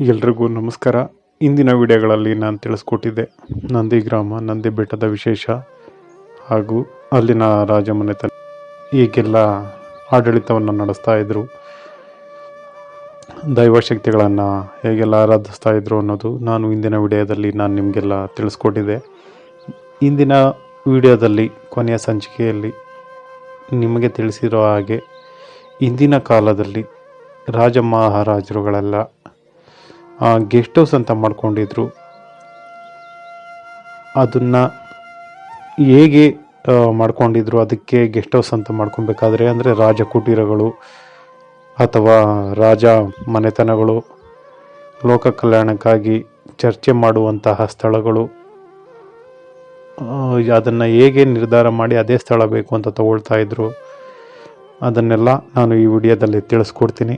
ಎಲ್ರಿಗೂ ನಮಸ್ಕಾರ. ಇಂದಿನ ವಿಡಿಯೋಗಳಲ್ಲಿ ನಾನು ತಿಳಿಸ್ಕೊಟ್ಟಿದ್ದೆ ನಂದಿ ಗ್ರಾಮ, ನಂದಿ ಬೆಟ್ಟದ ವಿಶೇಷ ಹಾಗೂ ಅಲ್ಲಿನ ರಾಜಮನೆತನ. ಈಗೆಲ್ಲ ಆಡಳಿತವನ್ನು ನಡೆಸ್ತಾ ಇದ್ದರು ದೈವಶಕ್ತಿಗಳನ್ನು ಹೇಗೆಲ್ಲ ಆರಾಧಿಸ್ತಾ ಇದ್ರು ಅನ್ನೋದು ನಾನು ಇಂದಿನ ವಿಡಿಯೋದಲ್ಲಿ ನಾನು ನಿಮಗೆಲ್ಲ ತಿಳಿಸ್ಕೊಟ್ಟಿದ್ದೆ. ಇಂದಿನ ವಿಡಿಯೋದಲ್ಲಿ, ಕೊನೆಯ ಸಂಚಿಕೆಯಲ್ಲಿ ನಿಮಗೆ ತಿಳಿಸಿರೋ ಹಾಗೆ ಇಂದಿನ ಕಾಲದಲ್ಲಿ ರಾಜ ಮಹಾರಾಜರುಗಳೆಲ್ಲ ಗೆಸ್ಟ್ ಹೌಸ್ ಅಂತ ಮಾಡ್ಕೊಂಡಿದ್ರು. ಅದನ್ನು ಹೇಗೆ ಮಾಡ್ಕೊಂಡಿದ್ರು? ಅದಕ್ಕೆ ಗೆಸ್ಟ್ ಹೌಸ್ ಅಂತ ಮಾಡ್ಕೊಬೇಕಾದ್ರೆ ಅಂದರೆ ರಾಜ ಕುಟೀರಗಳು ಅಥವಾ ರಾಜ ಮನೆತನಗಳು, ಲೋಕ ಕಲ್ಯಾಣಕ್ಕಾಗಿ ಚರ್ಚೆ ಮಾಡುವಂತಹ ಸ್ಥಳಗಳು ಅದನ್ನು ಹೇಗೆ ನಿರ್ಧಾರ ಮಾಡಿ ಅದೇ ಸ್ಥಳ ಬೇಕು ಅಂತ ತಗೊಳ್ತಾ ಇದ್ರು. ಅದನ್ನೆಲ್ಲ ನಾನು ಈ ವಿಡಿಯೋದಲ್ಲಿ ತಿಳಿಸ್ಕೊಡ್ತೀನಿ.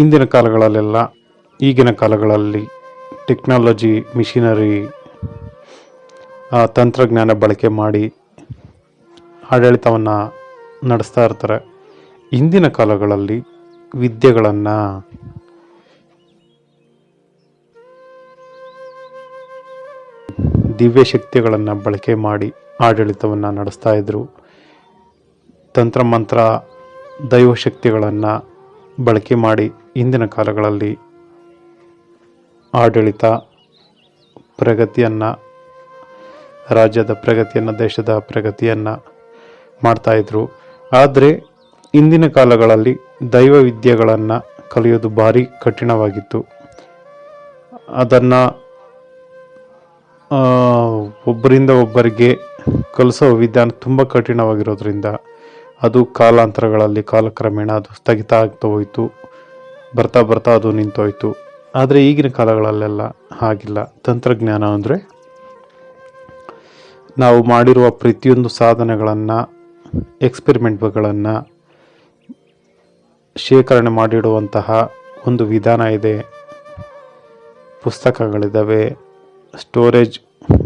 ಇಂದಿನ ಕಾಲಗಳಲ್ಲೆಲ್ಲ, ಈಗಿನ ಕಾಲಗಳಲ್ಲಿ ಟೆಕ್ನಾಲಜಿ, ಮಿಷಿನರಿ ತಂತ್ರಜ್ಞಾನ ಬಳಕೆ ಮಾಡಿ ಆಡಳಿತವನ್ನು ನಡೆಸ್ತಾ ಇರ್ತಾರೆ. ಇಂದಿನ ಕಾಲಗಳಲ್ಲಿ ವಿದ್ಯೆಗಳನ್ನು ದಿವ್ಯ ಶಕ್ತಿಗಳನ್ನು ಬಳಕೆ ಮಾಡಿ ಆಡಳಿತವನ್ನು ನಡೆಸ್ತಾ ಇದ್ದರು ತಂತ್ರಮಂತ್ರ, ದೈವಶಕ್ತಿಗಳನ್ನು ಬಳಕೆ ಮಾಡಿ ಇಂದಿನ ಕಾಲಗಳಲ್ಲಿ ಆಡಳಿತ ಪ್ರಗತಿಯನ್ನು, ರಾಜ್ಯದ ಪ್ರಗತಿಯನ್ನು, ದೇಶದ ಪ್ರಗತಿಯನ್ನು ಮಾಡ್ತಾಯಿದ್ರು ಆದರೆ ಇಂದಿನ ಕಾಲಗಳಲ್ಲಿ ದೈವ ವಿದ್ಯೆಗಳನ್ನು ಕಲಿಯೋದು ಭಾರಿ ಕಠಿಣವಾಗಿತ್ತು. ಅದನ್ನು ಒಬ್ಬರಿಂದ ಒಬ್ಬರಿಗೆ ಕಲಿಸೋ ವಿಧಾನ ತುಂಬ ಕಠಿಣವಾಗಿರೋದ್ರಿಂದ ಅದು ಕಾಲಾಂತರಗಳಲ್ಲಿ, ಕಾಲಕ್ರಮೇಣ ಅದು ಸ್ಥಗಿತ ಆಗ್ತಾ ಹೋಯಿತು. ಬರ್ತಾ ಬರ್ತಾ ಅದು ನಿಂತೋಯ್ತು. ಆದರೆ ಈಗಿನ ಕಾಲಗಳಲ್ಲೆಲ್ಲ ಹಾಗಿಲ್ಲ. ತಂತ್ರಜ್ಞಾನ ಅಂದರೆ ನಾವು ಮಾಡಿರುವ ಪ್ರತಿಯೊಂದು ಸಾಧನೆಗಳನ್ನು ಎಕ್ಸ್ಪೆರಿಮೆಂಟ್ಗಳನ್ನು ಶೇಖರಣೆ ಮಾಡಿಡುವಂತಹ ಒಂದು ವಿಧಾನ ಇದೆ. ಪುಸ್ತಕಗಳಿದ್ದಾವೆ ಸ್ಟೋರೇಜ್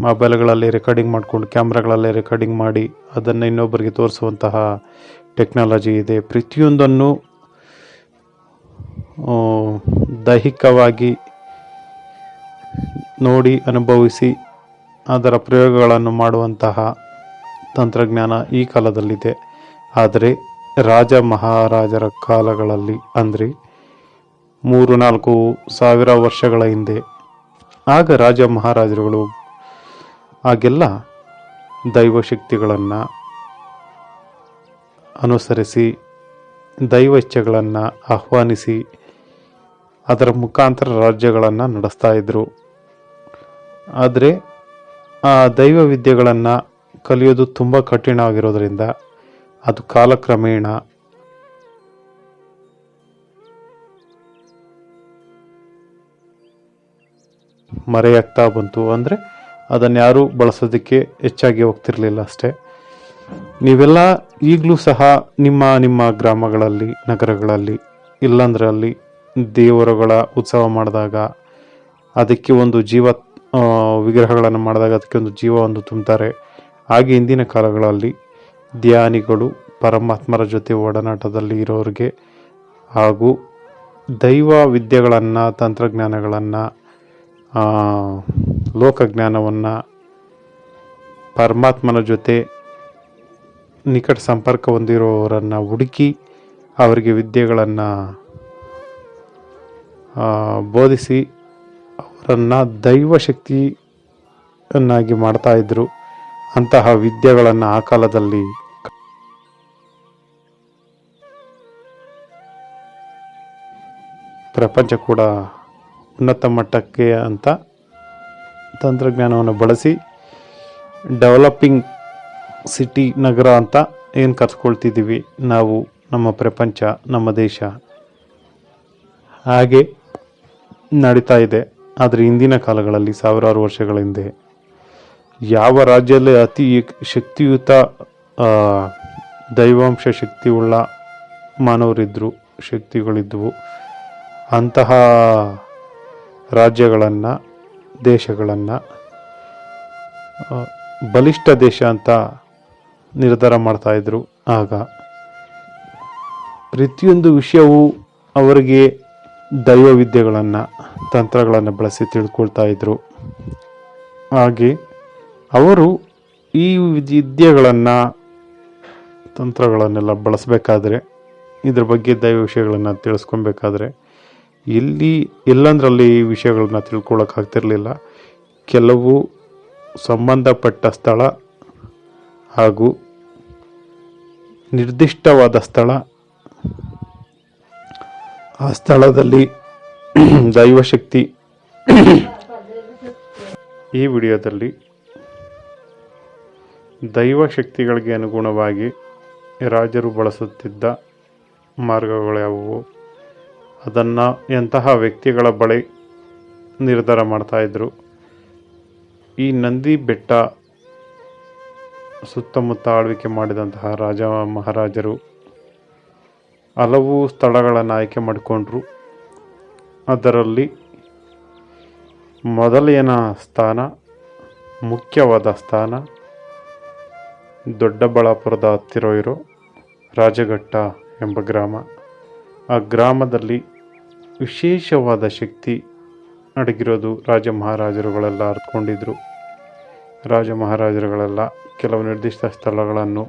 ಮೊಬೈಲ್ಗಳಲ್ಲಿ ರೆಕಾರ್ಡಿಂಗ್ ಮಾಡಿಕೊಂಡು ಕ್ಯಾಮ್ರಾಗಳಲ್ಲೇ ರೆಕಾರ್ಡಿಂಗ್ ಮಾಡಿ, ಅದನ್ನು ಇನ್ನೊಬ್ಬರಿಗೆ ತೋರಿಸುವಂತಹ ಟೆಕ್ನಾಲಜಿ ಇದೆ. ಪ್ರತಿಯೊಂದನ್ನು ದೈಹಿಕವಾಗಿ ನೋಡಿ, ಅನುಭವಿಸಿ ಅದರ ಪ್ರಯೋಗಗಳನ್ನು ಮಾಡುವಂತಹ ತಂತ್ರಜ್ಞಾನ ಈ ಕಾಲದಲ್ಲಿದೆ. ಆದರೆ ರಾಜ ಮಹಾರಾಜರ ಕಾಲಗಳಲ್ಲಿ, ಅಂದರೆ ಮೂರು ನಾಲ್ಕು ಸಾವಿರ ವರ್ಷಗಳ ಹಿಂದೆ, ಆಗ ರಾಜ ಮಹಾರಾಜರುಗಳು ಆಗೆಲ್ಲ ದೈವಶಕ್ತಿಗಳನ್ನು ಅನುಸರಿಸಿ ದೈವ ಇಚ್ಛೆಗಳನ್ನು ಆಹ್ವಾನಿಸಿ ಅದರ ಮುಖಾಂತರ ರಾಜ್ಯಗಳನ್ನು ನಡೆಸ್ತಾ ಇದ್ದರು ಆದರೆ ಆ ದೈವ ವಿದ್ಯೆಗಳನ್ನು ಕಲಿಯೋದು ತುಂಬ ಕಠಿಣ ಆಗಿರೋದರಿಂದ ಅದು ಕಾಲಕ್ರಮೇಣ ಮರೆಯಾಗ್ತಾ ಬಂತು. ಅಂದರೆ ಅದನ್ನು ಯಾರೂ ಬಳಸೋದಕ್ಕೆ ಹೆಚ್ಚಾಗಿ ಹೋಗ್ತಿರಲಿಲ್ಲ ಅಷ್ಟೇ. ನೀವೆಲ್ಲ ಈಗಲೂ ಸಹ ನಿಮ್ಮ ನಿಮ್ಮ ಗ್ರಾಮಗಳಲ್ಲಿ, ನಗರಗಳಲ್ಲಿ, ಇಲ್ಲಂದ್ರೆ ಅಲ್ಲಿ ದೇವರುಗಳ ಉತ್ಸವ ಮಾಡಿದಾಗ, ಅದಕ್ಕೆ ಒಂದು ಜೀವ ವಿಗ್ರಹಗಳನ್ನು ಮಾಡಿದಾಗ ಅದಕ್ಕೆ ಒಂದು ಜೀವವನ್ನು ತುಂಬ್ತಾರೆ. ಹಾಗೆ ಇಂದಿನ ಕಾಲಗಳಲ್ಲಿ ಧ್ಯಾನಿಗಳು ಪರಮಾತ್ಮರ ಜೊತೆ ಒಡನಾಟದಲ್ಲಿ ಇರೋರಿಗೆ ಹಾಗೂ ದೈವ ವಿದ್ಯೆಗಳನ್ನು, ತಂತ್ರಜ್ಞಾನಗಳನ್ನು ಲೋಕಜ್ಞಾನವನ್ನು ಪರಮಾತ್ಮನ ಜೊತೆ ನಿಕಟ ಸಂಪರ್ಕ ಹೊಂದಿರುವವರನ್ನು ಹುಡುಕಿ ಅವರಿಗೆ ವಿದ್ಯೆಗಳನ್ನು ಬೋಧಿಸಿ ಅವರನ್ನು ದೈವಶಕ್ತಿಯನ್ನಾಗಿ ಮಾಡ್ತಾ ಇದ್ದರು ಅಂತಹ ವಿದ್ಯೆಗಳನ್ನು ಆ ಕಾಲದಲ್ಲಿ ಪ್ರಪಂಚ ಕೂಡ ಉನ್ನತ ಮಟ್ಟಕ್ಕೆ ಅಂತ ತಂತ್ರಜ್ಞಾನವನ್ನು ಬಳಸಿ ಡೆವಲಪಿಂಗ್ ಸಿಟಿ ನಗರ ಅಂತ ಏನು ಕರ್ಸ್ಕೊಳ್ತಿದ್ದೀವಿ ನಾವು ನಮ್ಮ ಪ್ರಪಂಚ, ನಮ್ಮ ದೇಶ. ಹಾಗೆ ನಡೀತಾ ಇದೆ. ಆದರೆ ಇಂದಿನ ಕಾಲಗಳಲ್ಲಿ ಸಾವಿರಾರು ವರ್ಷಗಳ ಹಿಂದೆ ಯಾವ ರಾಜ್ಯದಲ್ಲಿ ಅತಿ ಶಕ್ತಿಯುತ ದೈವಾಂಶ ಶಕ್ತಿಯುಳ್ಳ ಮಾನವರಿದ್ದರು ಶಕ್ತಿಗಳಿದ್ದವು ಅಂತಹ ರಾಜ್ಯಗಳನ್ನು, ದೇಶಗಳನ್ನು ಬಲಿಷ್ಠ ದೇಶ ಅಂತ ನಿರ್ಧಾರ ಮಾಡ್ತಾಯಿದ್ರು ಆಗ ಪ್ರತಿಯೊಂದು ವಿಷಯವೂ ಅವರಿಗೆ ದೈವ ವಿದ್ಯೆಗಳನ್ನು ತಂತ್ರಗಳನ್ನು ಬಳಸಿ ತಿಳ್ಕೊಳ್ತಾ ಇದ್ದರು ಹಾಗೆ ಅವರು ಈ ವಿದ್ಯೆಗಳನ್ನು, ತಂತ್ರಗಳನ್ನೆಲ್ಲ ಬಳಸಬೇಕಾದ್ರೆ, ಇದ್ರ ಬಗ್ಗೆ ದೈವ ವಿಷಯಗಳನ್ನು ತಿಳಿಸ್ಕೊಬೇಕಾದ್ರೆ, ಇಲ್ಲಿ ಎಲ್ಲಂದ್ರಲ್ಲಿ ಈ ವಿಷಯಗಳನ್ನ ತಿಳ್ಕೊಳ್ಳೋಕ್ಕಾಗ್ತಿರ್ಲಿಲ್ಲ ಕೆಲವು ಸಂಬಂಧಪಟ್ಟ ಸ್ಥಳ ಹಾಗೂ ನಿರ್ದಿಷ್ಟವಾದ ಸ್ಥಳ ಆ ಸ್ಥಳದಲ್ಲಿ ದೈವಶಕ್ತಿ. ಈ ವಿಡಿಯೋದಲ್ಲಿ ದೈವಶಕ್ತಿಗಳಿಗೆ ಅನುಗುಣವಾಗಿ ರಾಜರು ಬಳಸುತ್ತಿದ್ದ ಮಾರ್ಗಗಳು ಯಾವುವು? ಅದನ್ನು ಎಂತಹ ವ್ಯಕ್ತಿಗಳ ಬಳಿ ನಿರ್ಧಾರ ಮಾಡ್ತಾಯಿದ್ರು ಈ ನಂದಿ ಬೆಟ್ಟ ಸುತ್ತಮುತ್ತ ಆಳ್ವಿಕೆ ಮಾಡಿದಂತಹ ರಾಜ ಮಹಾರಾಜರು ಹಲವು ಸ್ಥಳಗಳನ್ನು ಆಯ್ಕೆ ಮಾಡಿಕೊಂಡ್ರು. ಅದರಲ್ಲಿ ಮೊದಲಿನ ಸ್ಥಾನ, ಮುಖ್ಯವಾದ ಸ್ಥಾನ, ದೊಡ್ಡಬಳ್ಳಾಪುರದ ಹತ್ತಿರ ಇರೋ ರಾಜಘಟ್ಟ ಎಂಬ ಗ್ರಾಮ. ಆ ಗ್ರಾಮದಲ್ಲಿ ವಿಶೇಷವಾದ ಶಕ್ತಿ ಅಡಗಿರೋದು ರಾಜ ಮಹಾರಾಜರುಗಳೆಲ್ಲ ಅರ್ಥಕೊಂಡಿದ್ರು ರಾಜ ಮಹಾರಾಜರುಗಳೆಲ್ಲ ಕೆಲವು ನಿರ್ದಿಷ್ಟ ಸ್ಥಳಗಳನ್ನು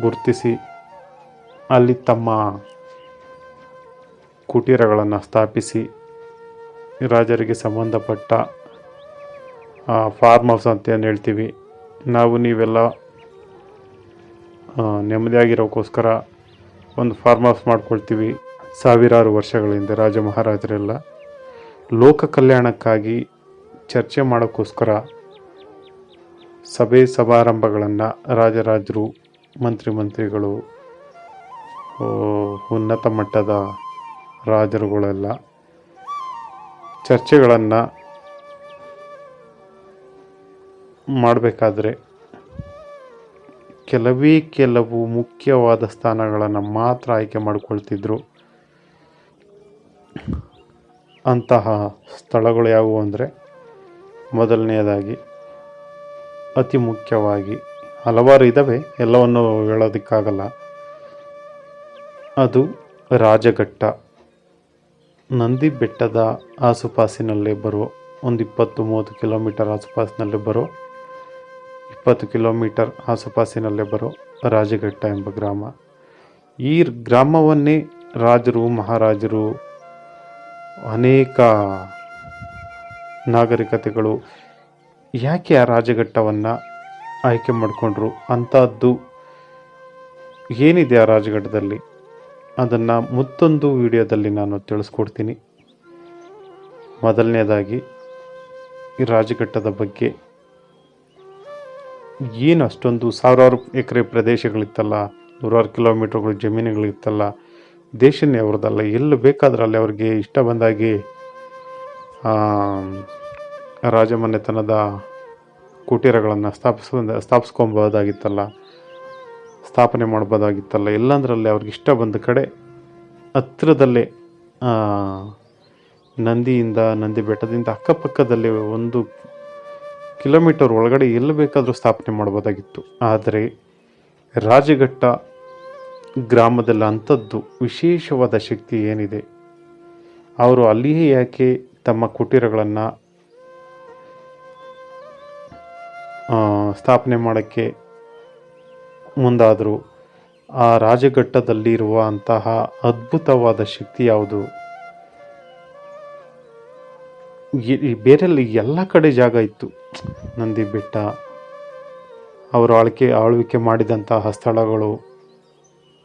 ಗುರುತಿಸಿ ಅಲ್ಲಿ ತಮ್ಮ ಕುಟೀರಗಳನ್ನು ಸ್ಥಾಪಿಸಿ ರಾಜರಿಗೆ ಸಂಬಂಧಪಟ್ಟ ಫಾರ್ಮ್ ಹೌಸ್ ಅಂತ ಏನು ಹೇಳ್ತೀವಿ, ನಾವು ನೀವೆಲ್ಲ ನೆಮ್ಮದಿಯಾಗಿರೋಕ್ಕೋಸ್ಕರ ಒಂದು ಫಾರ್ಮ್ ಹೌಸ್ ಮಾಡ್ಕೊಳ್ತೀವಿ. ಸಾವಿರಾರು ವರ್ಷಗಳಿಂದ ರಾಜ ಮಹಾರಾಜರೆಲ್ಲ ಲೋಕ ಕಲ್ಯಾಣಕ್ಕಾಗಿ ಚರ್ಚೆ ಮಾಡೋಕ್ಕೋಸ್ಕರ ಸಭೆ ಸಮಾರಂಭಗಳನ್ನು ರಾಜರಾಜರು, ಮಂತ್ರಿ ಮಂತ್ರಿಗಳು ಉನ್ನತ ಮಟ್ಟದ ರಾಜರುಗಳೆಲ್ಲ ಚರ್ಚೆಗಳನ್ನು ಮಾಡಬೇಕಾದ್ರೆ ಕೆಲವೇ ಕೆಲವು ಮುಖ್ಯವಾದ ಸ್ಥಾನಗಳನ್ನು ಮಾತ್ರ ಆಯ್ಕೆ ಮಾಡಿಕೊಳ್ತಿದ್ರು. ಅಂತಹ ಸ್ಥಳಗಳು ಯಾವುವು ಅಂದರೆ ಮೊದಲನೆಯದಾಗಿ ಅತಿ ಮುಖ್ಯವಾಗಿ ಹಲವಾರು ಇದ್ದಾವೆ ಎಲ್ಲವನ್ನು ಹೇಳೋದಕ್ಕಾಗಲ್ಲ. ಅದು ರಾಜಘಟ್ಟ. ನಂದಿ ಬೆಟ್ಟದ ಆಸುಪಾಸಿನಲ್ಲೇ ಬರೋ ಒಂದು ಇಪ್ಪತ್ತು ಮೂವತ್ತು ಕಿಲೋಮೀಟರ್ ಆಸುಪಾಸಿನಲ್ಲೇ ಬರೋ ಇಪ್ಪತ್ತು ಕಿಲೋಮೀಟರ್ ಆಸುಪಾಸಿನಲ್ಲೇ ಬರೋ ರಾಜಘಟ್ಟ ಎಂಬ ಗ್ರಾಮ. ಈ ಗ್ರಾಮವನ್ನೇ ರಾಜರು, ಮಹಾರಾಜರು, ಅನೇಕ ನಾಗರಿಕತೆಗಳು ಯಾಕೆ ಆ ರಾಜಘಟ್ಟವನ್ನು ಆಯ್ಕೆ ಮಾಡಿಕೊಂಡ್ರು? ಅಂಥದ್ದು ಏನಿದೆ ಆ ರಾಜಘಟ್ಟದಲ್ಲಿ? ಅದನ್ನು ಮತ್ತೊಂದು ವಿಡಿಯೋದಲ್ಲಿ ನಾನು ತಿಳಿಸ್ಕೊಡ್ತೀನಿ. ಮೊದಲನೇದಾಗಿ, ಈ ರಾಜಘಟ್ಟದ ಬಗ್ಗೆ. ಏನು ಅಷ್ಟೊಂದು ಸಾವಿರಾರು ಎಕರೆ ಪ್ರದೇಶಗಳಿತ್ತಲ್ಲ, ನೂರಾರು ಕಿಲೋಮೀಟರ್ಗಳು ಜಮೀನುಗಳಿತ್ತಲ್ಲ, ದೇಶನೇ ಅವ್ರದ್ದಲ್ಲ, ಎಲ್ಲಿ ಬೇಕಾದ್ರಲ್ಲಿ ಅವ್ರಿಗೆ ಇಷ್ಟ ಬಂದಾಗಿ ರಾಜಮನೆತನದ ಕುಟೀರಗಳನ್ನು ಸ್ಥಾಪಿಸ್ ಸ್ಥಾಪಿಸ್ಕೊಬೋದಾಗಿತ್ತಲ್ಲ ಸ್ಥಾಪನೆ ಮಾಡ್ಬೋದಾಗಿತ್ತಲ್ಲ, ಎಲ್ಲಂದ್ರಲ್ಲಿ ಅವ್ರಿಗೆ ಇಷ್ಟ ಬಂದ ಕಡೆ ಹತ್ತಿರದಲ್ಲೇ ನಂದಿಯಿಂದ, ನಂದಿ ಬೆಟ್ಟದಿಂದ ಅಕ್ಕಪಕ್ಕದಲ್ಲಿ ಒಂದು ಕಿಲೋಮೀಟರ್ ಒಳಗಡೆ ಎಲ್ಲಿ ಬೇಕಾದರೂ ಸ್ಥಾಪನೆ ಮಾಡ್ಬೋದಾಗಿತ್ತು. ಆದರೆ ರಾಜಘಟ್ಟ ಗ್ರಾಮದಲ್ಲಿ ಅಂಥದ್ದು ವಿಶೇಷವಾದ ಶಕ್ತಿ ಏನಿದೆ? ಅವರು ಅಲ್ಲಿಯೇ ಯಾಕೆ ತಮ್ಮ ಕುಟೀರಗಳನ್ನು ಸ್ಥಾಪನೆ ಮಾಡೋಕ್ಕೆ ಮುಂದಾದರು. ಆ ರಾಜಘಟ್ಟದಲ್ಲಿರುವ ಅಂತಹ ಅದ್ಭುತವಾದ ಶಕ್ತಿ ಯಾವುದು? ಬೇರೆಲ್ಲಿ ಎಲ್ಲ ಕಡೆ ಜಾಗ ಇತ್ತು. ನಂದಿ ಬೆಟ್ಟ, ಅವರು ಆಳ್ಕೆ, ಆಳ್ವಿಕೆ ಮಾಡಿದಂತಹ ಸ್ಥಳಗಳು,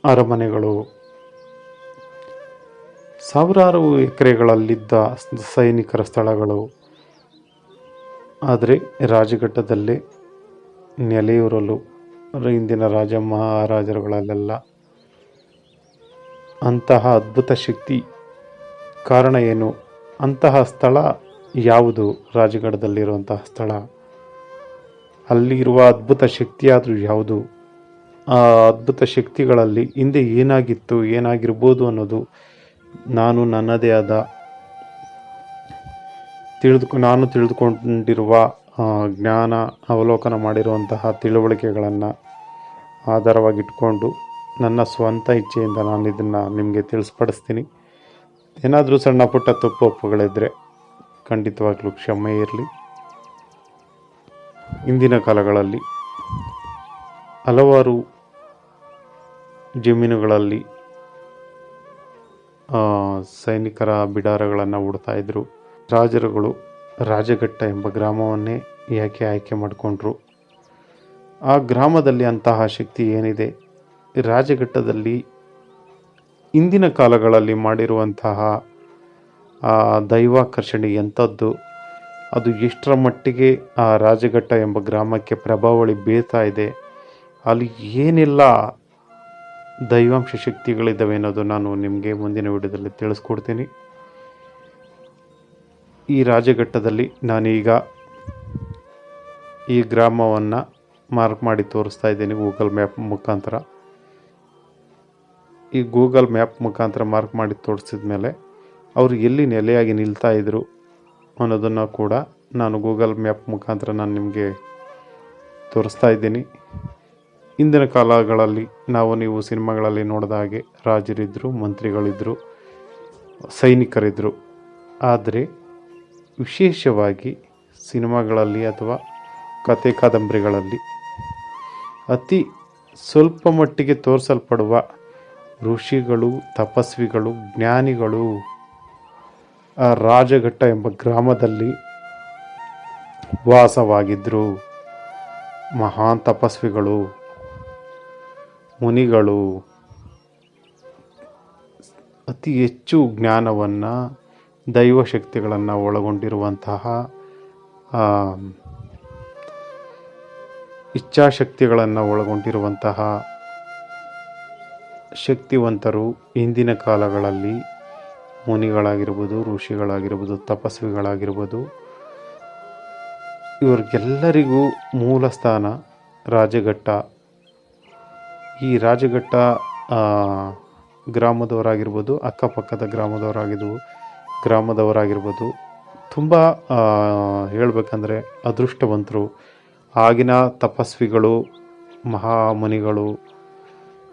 ಅರಮನೆಗಳು. ಸಾವಿರಾರು ಎಕರೆಗಳಲ್ಲಿದ್ದ ಸೈನಿಕರ ಸ್ಥಳಗಳು. ಆದರೆ ರಾಜಘಟ್ಟದಲ್ಲೇ ನೆಲೆಯೂರಲು ಇಂದಿನ ರಾಜ ಮಹಾರಾಜರುಗಳಲ್ಲೆಲ್ಲ ಅಂತಹ ಅದ್ಭುತ ಶಕ್ತಿ. ಕಾರಣ ಏನು? ಅಂತಹ ಸ್ಥಳ ಯಾವುದು? ರಾಜಗಢದಲ್ಲಿರುವಂತಹ ಸ್ಥಳ. ಅಲ್ಲಿರುವ ಅದ್ಭುತ ಶಕ್ತಿಯಾದರೂ ಯಾವುದು? ಆ ಅದ್ಭುತ ಶಕ್ತಿಗಳಲ್ಲಿ ಹಿಂದೆ ಏನಾಗಿತ್ತು, ಏನಾಗಿರ್ಬೋದು ಅನ್ನೋದು ನಾನು ನನ್ನದೇ ಆದ ತಿಳಿದುಕೊ, ನಾನು ತಿಳಿದುಕೊಂಡಿರುವ ಜ್ಞಾನ ಅವಲೋಕನ ಮಾಡಿರುವಂತಹ ತಿಳುವಳಿಕೆಗಳನ್ನು ಆಧಾರವಾಗಿಟ್ಕೊಂಡು ನನ್ನ ಸ್ವಂತ ಇಚ್ಛೆಯಿಂದ ನಾನು ಇದನ್ನು ನಿಮಗೆ ತಿಳಿಸ್ಪಡಿಸ್ತೀನಿ. ಏನಾದರೂ ಸಣ್ಣ ಪುಟ್ಟ ತಪ್ಪು ಒಪ್ಪುಗಳಿದ್ದರೆ ಖಂಡಿತವಾಗ್ಲೂ ಕ್ಷಮೆ ಇರಲಿ. ಇಂದಿನ ಕಾಲಗಳಲ್ಲಿ ಹಲವಾರು ಜಮೀನುಗಳಲ್ಲಿ ಸೈನಿಕರ ಬಿಡಾರಗಳನ್ನು ಹುಡ್ತಾಯಿದ್ರು ರಾಜರುಗಳು ರಾಜಘಟ್ಟ ಎಂಬ ಗ್ರಾಮವನ್ನೇ ಯಾಕೆ ಆಯ್ಕೆ ಮಾಡಿಕೊಂಡ್ರು? ಆ ಗ್ರಾಮದಲ್ಲಿ ಅಂತಹ ಶಕ್ತಿ ಏನಿದೆ? ರಾಜಘಟ್ಟದಲ್ಲಿ ಇಂದಿನ ಕಾಲಗಳಲ್ಲಿ ಮಾಡಿರುವಂತಹ ದೈವಾಕರ್ಷಣೆ ಎಂಥದ್ದು? ಅದು ಎಷ್ಟರ ಮಟ್ಟಿಗೆ ಆ ರಾಜಘಟ್ಟ ಎಂಬ ಗ್ರಾಮಕ್ಕೆ ಪ್ರಭಾವಳಿ ಬೀಳ್ತಾ ಇದೆ? ಅಲ್ಲಿ ಏನೆಲ್ಲ ದೈವಾಂಶ ಶಕ್ತಿಗಳಿದ್ದಾವೆ ಅನ್ನೋದು ನಾನು ನಿಮಗೆ ಮುಂದಿನ ವಿಡಿಯೋದಲ್ಲಿ ತಿಳಿಸ್ಕೊಡ್ತೀನಿ. ಈ ರಾಜಘಟ್ಟದಲ್ಲಿ ನಾನೀಗ ಈ ಗ್ರಾಮವನ್ನು ಮಾರ್ಕ್ ಮಾಡಿ ತೋರಿಸ್ತಾ ಇದ್ದೀನಿ ಗೂಗಲ್ ಮ್ಯಾಪ್ ಮುಖಾಂತರ. ಈ ಗೂಗಲ್ ಮ್ಯಾಪ್ ಮುಖಾಂತರ ಮಾರ್ಕ್ ಮಾಡಿ ತೋರಿಸಿದ ಮೇಲೆ ಅವರು ಎಲ್ಲಿ ನೆಲೆಯಾಗಿ ನಿಲ್ತಾ ಇದ್ದರು ಅನ್ನೋದನ್ನು ಕೂಡ ನಾನು ಗೂಗಲ್ ಮ್ಯಾಪ್ ಮುಖಾಂತರ ನಾನು ನಿಮಗೆ ತೋರಿಸ್ತಾ ಇದ್ದೀನಿ. ಇಂದಿನ ಕಾಲಗಳಲ್ಲಿ ನಾವು ನೀವು ಸಿನಿಮಾಗಳಲ್ಲಿ ನೋಡಿದ ಹಾಗೆ ರಾಜರಿದ್ದರು ಮಂತ್ರಿಗಳಿದ್ದರು ಸೈನಿಕರಿದ್ದರು ಆದರೆ ವಿಶೇಷವಾಗಿ ಸಿನಿಮಾಗಳಲ್ಲಿ ಅಥವಾ ಕತೆ ಕಾದಂಬರಿಗಳಲ್ಲಿ ಅತಿ ಸ್ವಲ್ಪ ಮಟ್ಟಿಗೆ ತೋರಿಸಲ್ಪಡುವ ಋಷಿಗಳು, ತಪಸ್ವಿಗಳು, ಜ್ಞಾನಿಗಳು, ಆ ರಾಜಘಟ್ಟ ಎಂಬ ಗ್ರಾಮದಲ್ಲಿ ವಾಸವಾಗಿದ್ದರು ಮಹಾನ್ ತಪಸ್ವಿಗಳು, ಮುನಿಗಳು. ಅತಿ ಹೆಚ್ಚು ಜ್ಞಾನವನ್ನು ದೈವಶಕ್ತಿಗಳನ್ನು ಒಳಗೊಂಡಿರುವಂತಹ ಆ, ಇಚ್ಛಾಶಕ್ತಿಗಳನ್ನು ಒಳಗೊಂಡಿರುವಂತಹ ಶಕ್ತಿವಂತರು ಇಂದಿನ ಕಾಲಗಳಲ್ಲಿ ಮುನಿಗಳಾಗಿರ್ಬೋದು ಋಷಿಗಳಾಗಿರ್ಬೋದು ತಪಸ್ವಿಗಳಾಗಿರ್ಬೋದು ಇವ್ರಿಗೆಲ್ಲರಿಗೂ ಮೂಲ ಸ್ಥಾನ ರಾಜಘಟ್ಟ. ಈ ರಾಜಘಟ್ಟ ಗ್ರಾಮದವರಾಗಿರ್ಬೋದು ಅಕ್ಕಪಕ್ಕದ ಗ್ರಾಮದವರಾಗಿದ್ದು ಗ್ರಾಮದವರಾಗಿರ್ಬೋದು. ತುಂಬ ಹೇಳಬೇಕಂದ್ರೆ ಅದೃಷ್ಟವಂತರು. ಆಗಿನ ತಪಸ್ವಿಗಳು, ಮಹಾಮುನಿಗಳು,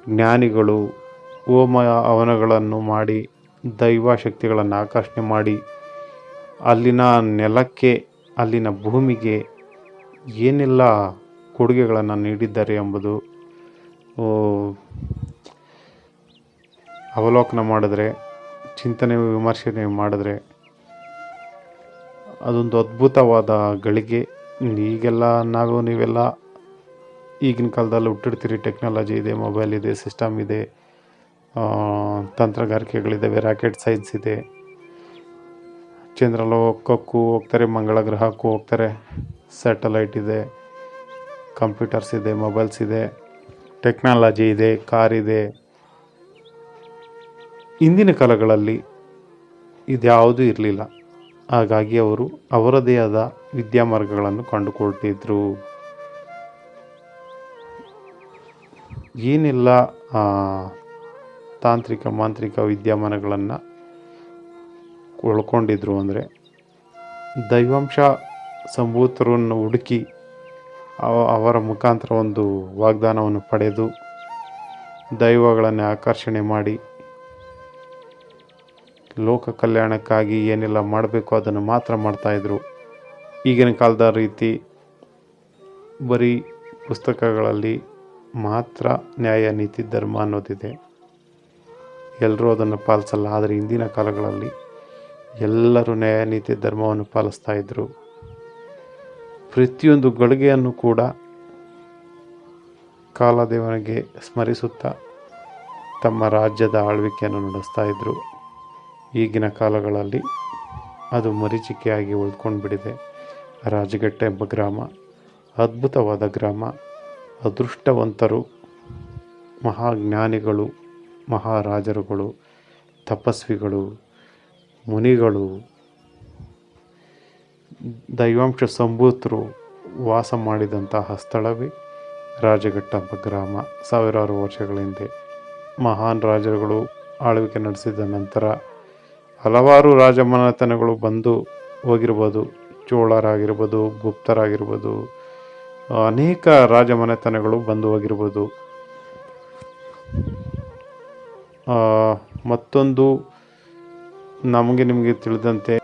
ಜ್ಞಾನಿಗಳು, ಹೋಮ ಹವನಗಳನ್ನು ಮಾಡಿ ದೈವ ಶಕ್ತಿಗಳನ್ನು ಆಕರ್ಷಣೆ ಮಾಡಿ, ಅಲ್ಲಿನ ನೆಲಕ್ಕೆ, ಅಲ್ಲಿನ ಭೂಮಿಗೆ ಏನೆಲ್ಲ ಕೊಡುಗೆಗಳನ್ನು ನೀಡಿದ್ದಾರೆ ಎಂಬುದು ಅವಲೋಕನ ಮಾಡಿದ್ರೆ ಚಿಂತನೆ ವಿಮರ್ಶನೆ ಮಾಡಿದ್ರೆ ಅದೊಂದು ಅದ್ಭುತವಾದ ಗಳಿಗೆ. ಈಗೆಲ್ಲ ನಾವು ನೀವೆಲ್ಲ ಈಗಿನ ಕಾಲದಲ್ಲಿ ಹುಟ್ಟಿರ್ತೀರಿ, ಟೆಕ್ನಾಲಜಿ ಇದೆ, ಮೊಬೈಲ್ ಇದೆ, ಸಿಸ್ಟಮ್ ಇದೆ ತಂತ್ರಗಾರಿಕೆಗಳಿದ್ದಾವೆ ರಾಕೆಟ್ ಸೈನ್ಸ್ ಇದೆ. ಚಂದ್ರಲೋಕಕ್ಕೂ ಹೋಗ್ತಾರೆ, ಮಂಗಳ ಗ್ರಹಕ್ಕೂ ಹೋಗ್ತಾರೆ, ಸ್ಯಾಟಲೈಟ್ ಇದೆ, ಕಂಪ್ಯೂಟರ್ಸ್ ಇದೆ, ಮೊಬೈಲ್ಸ್ ಇದೆ, ಟೆಕ್ನಾಲಜಿ ಇದೆ, ಕಾರ್ ಇದೆ. ಇಂದಿನ ಕಾಲಗಳಲ್ಲಿ ಇದ್ಯಾವುದೂ ಇರಲಿಲ್ಲ. ಹಾಗಾಗಿ ಅವರು ಅವರದೇ ಆದ ವಿದ್ಯಾಮಾರ್ಗಗಳನ್ನು ಕಂಡುಕೊಳ್ತಿದ್ರು. ಏನೆಲ್ಲ ತಾಂತ್ರಿಕ, ಮಾಂತ್ರಿಕ ವಿದ್ಯಮಾನಗಳನ್ನು ಉಳ್ಕೊಂಡಿದ್ರು ಅಂದರೆ, ದೈವಾಂಶ ಸಂಭೂತರನ್ನು ಹುಡುಕಿ ಅವ- ಅವರ ಮುಖಾಂತರ ಒಂದು ವಾಗ್ದಾನವನ್ನು ಪಡೆದು ದೈವಗಳನ್ನು ಆಕರ್ಷಣೆ ಮಾಡಿ ಲೋಕ ಕಲ್ಯಾಣಕ್ಕಾಗಿ ಏನೆಲ್ಲ ಮಾಡಬೇಕು ಅದನ್ನು ಮಾತ್ರ ಮಾಡ್ತಾಯಿದ್ರು ಈಗಿನ ಕಾಲದ ರೀತಿ ಬರೀ ಪುಸ್ತಕಗಳಲ್ಲಿ ಮಾತ್ರ ನ್ಯಾಯ, ನೀತಿ, ಧರ್ಮ ಅನ್ನೋದಿದೆ. ಎಲ್ಲರೂ ಅದನ್ನು ಪಾಲಿಸಲ್ಲ. ಆದರೆ ಇಂದಿನ ಕಾಲಗಳಲ್ಲಿ ಎಲ್ಲರೂ ನ್ಯಾಯ, ನೀತಿ, ಧರ್ಮವನ್ನು ಪಾಲಿಸ್ತಾ ಇದ್ದರು ಪ್ರತಿಯೊಂದು ಗಳಿಗೆಯನ್ನು ಕೂಡ ಕಾಲದೇವನಿಗೆ ಸ್ಮರಿಸುತ್ತಾ ತಮ್ಮ ರಾಜ್ಯದ ಆಳ್ವಿಕೆಯನ್ನು ನಡೆಸ್ತಾ ಇದ್ದರು ಈಗಿನ ಕಾಲಗಳಲ್ಲಿ ಅದು ಮರೀಚಿಕೆಯಾಗಿ ಉಳ್ಕೊಂಡು ಬಿಟ್ಟಿದೆ ರಾಜಗಟ್ಟೆ ಎಂಬ ಗ್ರಾಮ, ಅದ್ಭುತವಾದ ಗ್ರಾಮ, ಅದೃಷ್ಟವಂತರು, ಮಹಾಜ್ಞಾನಿಗಳು, ಮಹಾರಾಜರುಗಳು, ತಪಸ್ವಿಗಳು, ಮುನಿಗಳು, ದೈವಾಂಶ ಸಂಭೂತರು ವಾಸ ಮಾಡಿದಂತಹ ಸ್ಥಳವೇ ಎಂಬ ಗ್ರಾಮ. ಸಾವಿರಾರು ವರ್ಷಗಳ ಹಿಂದೆ ಮಹಾನ್ ರಾಜರುಗಳು ಆಳ್ವಿಕೆ ನಡೆಸಿದ ನಂತರ ಹಲವಾರು ರಾಜಮನೆತನಗಳು ಬಂದು ಹೋಗಿರ್ಬೋದು, ಚೋಳರಾಗಿರ್ಬೋದು, ಗುಪ್ತರಾಗಿರ್ಬೋದು, ಅನೇಕ ರಾಜಮನೆತನಗಳು ಬಂದು ಹೋಗಿರ್ಬೋದು. ಮತ್ತೊಂದು ನಮಗೆ ನಿಮಗೆ ತಿಳಿದಂತೆ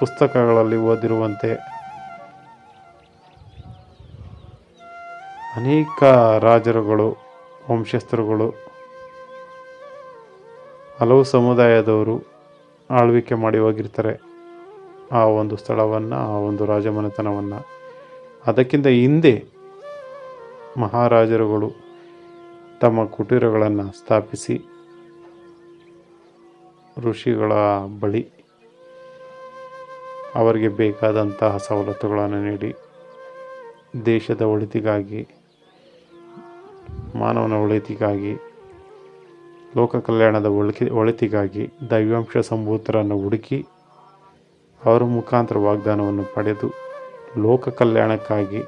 ಪುಸ್ತಕಗಳಲ್ಲಿ ಓದಿರುವಂತೆ ಅನೇಕ ರಾಜರುಗಳು, ವಂಶಸ್ಥರುಗಳು ಹಲವು ಸಮುದಾಯದವರು ಆಳ್ವಿಕೆ ಮಾಡಿ ಹೋಗಿರ್ತಾರೆ. ಆ ಒಂದು ಸ್ಥಳವನ್ನು, ಆ ಒಂದು ರಾಜಮನೆತನವನ್ನು. ಅದಕ್ಕಿಂತ ಹಿಂದೆ ಮಹಾರಾಜರುಗಳು ತಮ್ಮ ಕುಟೀರಗಳನ್ನು ಸ್ಥಾಪಿಸಿ, ಋಷಿಗಳ ಬಳಿ ಅವರಿಗೆ ಬೇಕಾದಂತಹ ಸವಲತ್ತುಗಳನ್ನು ನೀಡಿ, ದೇಶದ ಒಳಿತಿಗಾಗಿ, ಮಾನವನ ಒಳಿತಿಗಾಗಿ ಲೋಕ ಕಲ್ಯಾಣದ ಒಳಕಿ, ಒಳಿತಿಗಾಗಿ ದೈವಾಂಶ ಸಂಭೂತರನ್ನು ಹುಡುಕಿ ಅವರ ಮುಖಾಂತರ ವಾಗ್ದಾನವನ್ನು ಪಡೆದು ಲೋಕ ಕಲ್ಯಾಣಕ್ಕಾಗಿ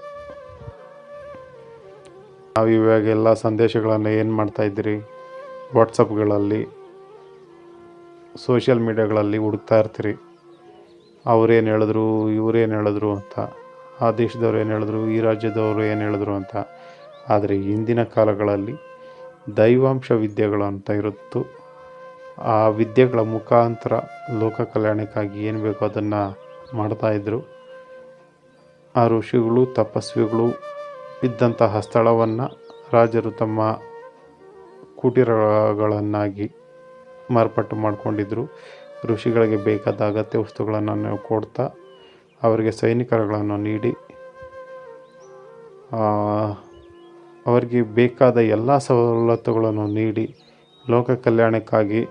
ನಾವು ಇವಾಗ ಎಲ್ಲ ಸಂದೇಶಗಳನ್ನು ಏನು ಮಾಡ್ತಾ ಇದ್ದೀರಿ? ವಾಟ್ಸಪ್ಗಳಲ್ಲಿ, ಸೋಷಿಯಲ್ ಮೀಡಿಯಾಗಳಲ್ಲಿ ಹುಡುಕ್ತಾ ಇರ್ತೀರಿ. ಅವ್ರೇನು ಹೇಳಿದ್ರು, ಇವರೇನು ಹೇಳಿದ್ರು ಅಂತ. ಆ ದೇಶದವ್ರು ಏನು ಹೇಳಿದ್ರು, ಈ ರಾಜ್ಯದವರು ಏನು ಹೇಳಿದ್ರು ಅಂತ. ಆದರೆ ಇಂದಿನ ಕಾಲಗಳಲ್ಲಿ ದೈವಾಂಶ ವಿದ್ಯೆಗಳು ಅಂತ ಇರುತ್ತು. ಆ ವಿದ್ಯೆಗಳ ಮುಖಾಂತರ ಲೋಕ ಕಲ್ಯಾಣಕ್ಕಾಗಿ ಏನು ಬೇಕೋ ಅದನ್ನು ಮಾಡ್ತಾಯಿದ್ರು ಆ ಋಷಿಗಳು, ತಪಸ್ವಿಗಳು ಇದ್ದಂತಹ ಸ್ಥಳವನ್ನು ರಾಜರು ತಮ್ಮ ಕುಟೀರಗಳನ್ನಾಗಿ ಮಾರ್ಪಾಟು ಮಾಡಿಕೊಂಡಿದ್ರು. ಋಷಿಗಳಿಗೆ ಬೇಕಾದ ಅಗತ್ಯ ವಸ್ತುಗಳನ್ನು ಕೊಡ್ತಾ, ಅವರಿಗೆ ಸೈನಿಕರುಗಳನ್ನು ನೀಡಿ ಅವರಿಗೆ ಬೇಕಾದ ಎಲ್ಲ ಸವಲತ್ತುಗಳನ್ನು ನೀಡಿ ಲೋಕ ಕಲ್ಯಾಣಕ್ಕಾಗಿ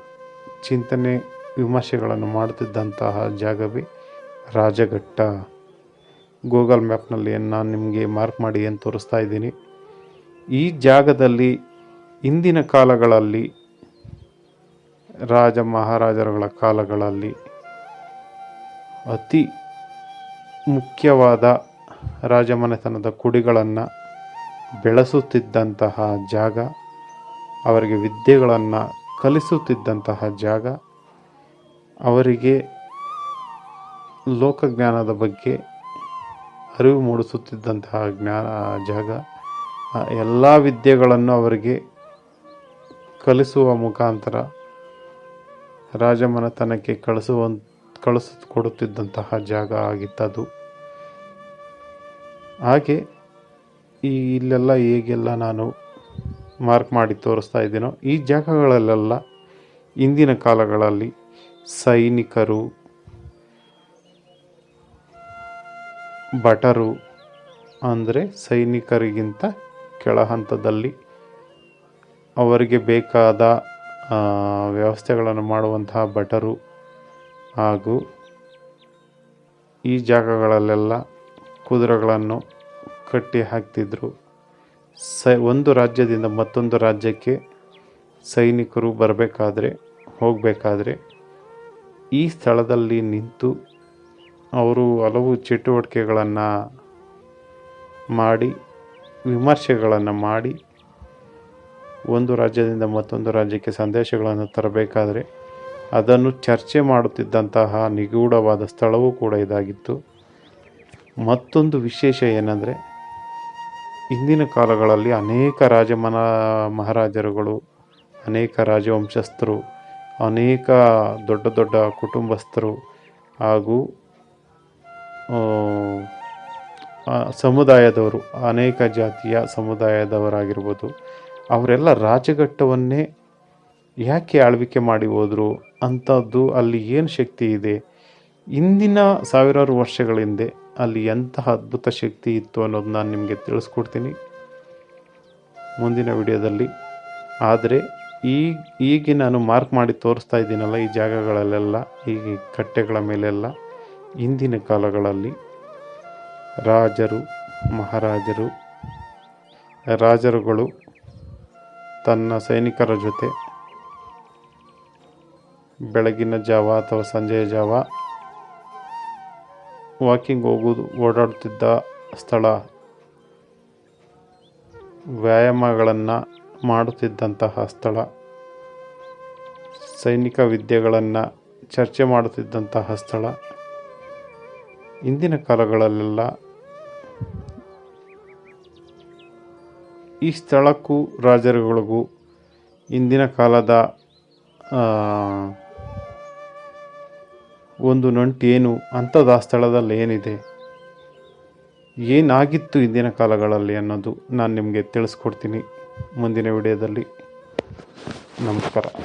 ಚಿಂತನೆ ವಿಮರ್ಶೆಗಳನ್ನು ಮಾಡುತ್ತಿದ್ದಂತಹ ಜಾಗವೇ ರಾಜಘಟ್ಟ. ಗೂಗಲ್ ಮ್ಯಾಪ್ನಲ್ಲಿ ನಾನು ನಿಮಗೆ ಮಾರ್ಕ್ ಮಾಡಿ ಏನು ತೋರಿಸ್ತಾ ಇದ್ದೀನಿ. ಈ ಜಾಗದಲ್ಲಿ ಇಂದಿನ ಕಾಲಗಳಲ್ಲಿ ರಾಜ ಮಹಾರಾಜರುಗಳ ಕಾಲಗಳಲ್ಲಿ ಅತಿ ಮುಖ್ಯವಾದ ರಾಜಮನೆತನದ ಕುಡಿಗಳನ್ನು ಬೆಳೆಸುತ್ತಿದ್ದಂತಹ ಜಾಗ, ಅವರಿಗೆ ವಿದ್ಯೆಗಳನ್ನು ಕಲಿಸುತ್ತಿದ್ದಂತಹ ಜಾಗ, ಅವರಿಗೆ ಲೋಕಜ್ಞಾನದ ಬಗ್ಗೆ ಅರಿವು ಮೂಡಿಸುತ್ತಿದ್ದಂತಹ ಜ್ಞಾನ ಜಾಗ ಎಲ್ಲ ವಿದ್ಯೆಗಳನ್ನು ಅವರಿಗೆ ಕಲಿಸುವ ಮುಖಾಂತರ ರಾಜಮನೆತನಕ್ಕೆ ಕಳಿಸುವ, ಕಳಿಸಿಕೊಡುತ್ತಿದ್ದಂತಹ ಜಾಗ ಆಗಿತ್ತದು. ಹಾಗೆ ಈ ಇಲ್ಲೆಲ್ಲ ಹೇಗೆಲ್ಲ ನಾನು ಮಾರ್ಕ್ ಮಾಡಿ ತೋರಿಸ್ತಾ ಇದ್ದೀನೋ, ಈ ಜಾಗಗಳಲ್ಲೆಲ್ಲ ಇಂದಿನ ಕಾಲಗಳಲ್ಲಿ ಸೈನಿಕರು, ಭಟರು ಅಂದರೆ ಸೈನಿಕರಿಗಿಂತ ಕೆಳ ಹಂತದಲ್ಲಿ ಅವರಿಗೆ ಬೇಕಾದ ವ್ಯವಸ್ಥೆಗಳನ್ನು ಮಾಡುವಂತಹ ಭಟರು ಹಾಗೂ ಈ ಜಾಗಗಳಲ್ಲೆಲ್ಲ ಕುದುರೆಗಳನ್ನು ಕಟ್ಟಿ ಹಾಕ್ತಿದ್ರು. ಸ, ಒಂದು ರಾಜ್ಯದಿಂದ ಮತ್ತೊಂದು ರಾಜ್ಯಕ್ಕೆ ಸೈನಿಕರು ಬರಬೇಕಾದ್ರೆ, ಹೋಗಬೇಕಾದ್ರೆ ಈ ಸ್ಥಳದಲ್ಲಿ ನಿಂತು ಅವರು ಹಲವು ಚಟುವಟಿಕೆಗಳನ್ನು ಮಾಡಿ, ವಿಮರ್ಶೆಗಳನ್ನು ಮಾಡಿ, ಒಂದು ರಾಜ್ಯದಿಂದ ಮತ್ತೊಂದು ರಾಜ್ಯಕ್ಕೆ ಸಂದೇಶಗಳನ್ನು ತರಬೇಕಾದರೆ ಅದನ್ನು ಚರ್ಚೆ ಮಾಡುತ್ತಿದ್ದಂತಹ ನಿಗೂಢವಾದ ಸ್ಥಳವೂ ಕೂಡ ಇದಾಗಿತ್ತು. ಮತ್ತೊಂದು ವಿಶೇಷ ಏನಂದರೆ ಇಂದಿನ ಕಾಲಗಳಲ್ಲಿ ಅನೇಕ ರಾಜಮನ ಮಹಾರಾಜರುಗಳು, ಅನೇಕ ರಾಜವಂಶಸ್ಥರು, ಅನೇಕ ದೊಡ್ಡ ದೊಡ್ಡ ಕುಟುಂಬಸ್ಥರು ಹಾಗೂ ಸಮುದಾಯದವರು, ಅನೇಕ ಜಾತಿಯ ಸಮುದಾಯದವರಾಗಿರ್ಬೋದು. ಅವರೆಲ್ಲ ರಾಜಘಟ್ಟವನ್ನೇ ಯಾಕೆ ಆಳ್ವಿಕೆ ಮಾಡಿ ಹೋದರು? ಅಂಥದ್ದು ಅಲ್ಲಿ ಏನು ಶಕ್ತಿ ಇದೆ? ಇಂದಿನ ಸಾವಿರಾರು ವರ್ಷಗಳ ಹಿಂದೆ ಅಲ್ಲಿ ಎಂತಹ ಅದ್ಭುತ ಶಕ್ತಿ ಇತ್ತು ಅನ್ನೋದು ನಾನು ನಿಮಗೆ ತಿಳಿಸ್ಕೊಡ್ತೀನಿ. ಮುಂದಿನ ವಿಡಿಯೋದಲ್ಲಿ. ಆದರೆ ಈ, ಈಗ ನಾನು ಮಾರ್ಕ್ ಮಾಡಿ ತೋರಿಸ್ತಾ ಇದ್ದೀನಲ್ಲ ಈ ಜಾಗಗಳಲ್ಲೆಲ್ಲ, ಈ ಕಟ್ಟೆಗಳ ಮೇಲೆಲ್ಲ, ಇಂದಿನ ಕಾಲಗಳಲ್ಲಿ ರಾಜರು, ಮಹಾರಾಜರು, ರಾಜರುಗಳು ತನ್ನ ಸೈನಿಕರ ಜೊತೆ ಬೆಳಗಿನ ಜಾವ ಅಥವಾ ಸಂಜೆಯ ಜಾವ ವಾಕಿಂಗ್ ಹೋಗೋದು ಓಡಾಡುತ್ತಿದ್ದ ಸ್ಥಳ. ವ್ಯಾಯಾಮಗಳನ್ನು ಮಾಡುತ್ತಿದ್ದಂತಹ ಸ್ಥಳ. ಸೈನಿಕ ವಿದ್ಯೆಗಳನ್ನು ಚರ್ಚೆ ಮಾಡುತ್ತಿದ್ದಂತಹ ಸ್ಥಳ. ಇಂದಿನ ಕಾಲಗಳಲ್ಲೆಲ್ಲ ಈ ಸ್ಥಳಕ್ಕೂ ರಾಜರುಗಳಿಗೂ ಇಂದಿನ ಕಾಲದ ಒಂದು ನಂಟು ಏನು ಅಂಥದ್ದು ಆ ಸ್ಥಳದಲ್ಲಿ ಏನಿದೆ? ಏನಾಗಿತ್ತು ಇಂದಿನ ಕಾಲಗಳಲ್ಲಿ ಅನ್ನೋದು ನಾನು ನಿಮಗೆ ತಿಳಿಸ್ಕೊಡ್ತೀನಿ ಮುಂದಿನ ವಿಡಿಯೋದಲ್ಲಿ. ನಮಸ್ಕಾರ.